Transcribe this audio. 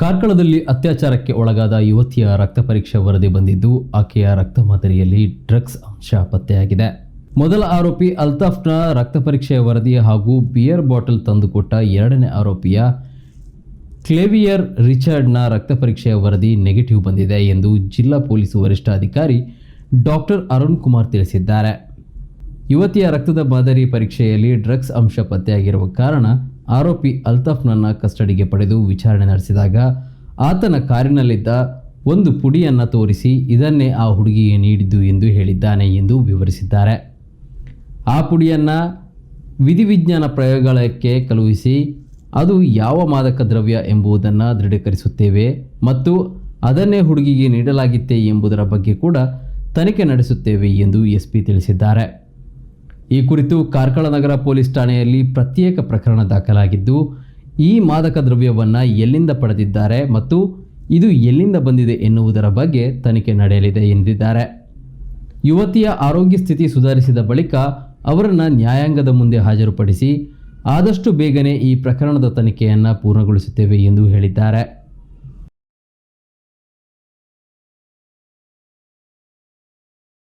ಕಾರ್ಕಳದಲ್ಲಿ ಅತ್ಯಾಚಾರಕ್ಕೆ ಒಳಗಾದ ಯುವತಿಯ ರಕ್ತ ಪರೀಕ್ಷೆ ವರದಿ ಬಂದಿದ್ದು, ಆಕೆಯ ರಕ್ತ ಮಾದರಿಯಲ್ಲಿ ಡ್ರಗ್ಸ್ ಅಂಶ ಪತ್ತೆಯಾಗಿದೆ. ಮೊದಲ ಆರೋಪಿ ಅಲ್ತಾಫ್ನ ರಕ್ತ ಪರೀಕ್ಷೆಯ ವರದಿ ಹಾಗೂ ಬಿಯರ್ ಬಾಟಲ್ ತಂದುಕೊಟ್ಟ ಎರಡನೇ ಆರೋಪಿಯ ಕ್ಲೇವಿಯರ್ ರಿಚರ್ಡ್ನ ರಕ್ತ ಪರೀಕ್ಷೆಯ ವರದಿ ನೆಗೆಟಿವ್ ಬಂದಿದೆ ಎಂದು ಜಿಲ್ಲಾ ಪೊಲೀಸ್ ವರಿಷ್ಠಾಧಿಕಾರಿ ಡಾಕ್ಟರ್ ಅರುಣ್ ಕುಮಾರ್ ತಿಳಿಸಿದ್ದಾರೆ. ಯುವತಿಯ ರಕ್ತದ ಮಾದರಿ ಪರೀಕ್ಷೆಯಲ್ಲಿ ಡ್ರಗ್ಸ್ ಅಂಶ ಪತ್ತೆಯಾಗಿರುವ ಕಾರಣ ಆರೋಪಿ ಅಲ್ತಾಫ್ನನ್ನು ಕಸ್ಟಡಿಗೆ ಪಡೆದು ವಿಚಾರಣೆ ನಡೆಸಿದಾಗ ಆತನ ಕಾರಿನಲ್ಲಿದ್ದ ಒಂದು ಪುಡಿಯನ್ನು ತೋರಿಸಿ ಇದನ್ನೇ ಆ ಹುಡುಗಿಗೆ ನೀಡಿದ್ದು ಎಂದು ಹೇಳಿದ್ದಾನೆ ಎಂದು ವಿವರಿಸಿದ್ದಾರೆ. ಆ ಪುಡಿಯನ್ನು ವಿಧಿವಿಜ್ಞಾನ ಪ್ರಯೋಗಾಲಯಕ್ಕೆ ಕಳುಹಿಸಿ ಅದು ಯಾವ ಮಾದಕ ದ್ರವ್ಯ ಎಂಬುದನ್ನು ದೃಢೀಕರಿಸುತ್ತೇವೆ ಮತ್ತು ಅದನ್ನೇ ಹುಡುಗಿಗೆ ನೀಡಲಾಗಿತ್ತೆ ಎಂಬುದರ ಬಗ್ಗೆ ಕೂಡ ತನಿಖೆ ನಡೆಸುತ್ತೇವೆ ಎಂದು ಎಸ್ಪಿ ತಿಳಿಸಿದ್ದಾರೆ. ಈ ಕುರಿತು ಕಾರ್ಕಳ ನಗರ ಪೊಲೀಸ್ ಠಾಣೆಯಲ್ಲಿ ಪ್ರತ್ಯೇಕ ಪ್ರಕರಣ ದಾಖಲಾಗಿದ್ದು, ಈ ಮಾದಕ ದ್ರವ್ಯವನ್ನು ಎಲ್ಲಿಂದ ಪಡೆದಿದ್ದಾರೆ ಮತ್ತು ಇದು ಎಲ್ಲಿಂದ ಬಂದಿದೆ ಎನ್ನುವುದರ ಬಗ್ಗೆ ತನಿಖೆ ನಡೆಯಲಿದೆ ಎಂದಿದ್ದಾರೆ. ಯುವತಿಯ ಆರೋಗ್ಯ ಸ್ಥಿತಿ ಸುಧಾರಿಸಿದ ಬಳಿಕ ಅವರನ್ನು ನ್ಯಾಯಾಂಗದ ಮುಂದೆ ಹಾಜರುಪಡಿಸಿ ಆದಷ್ಟು ಬೇಗನೆ ಈ ಪ್ರಕರಣದ ತನಿಖೆಯನ್ನು ಪೂರ್ಣಗೊಳಿಸುತ್ತೇವೆ ಎಂದು ಹೇಳಿದ್ದಾರೆ.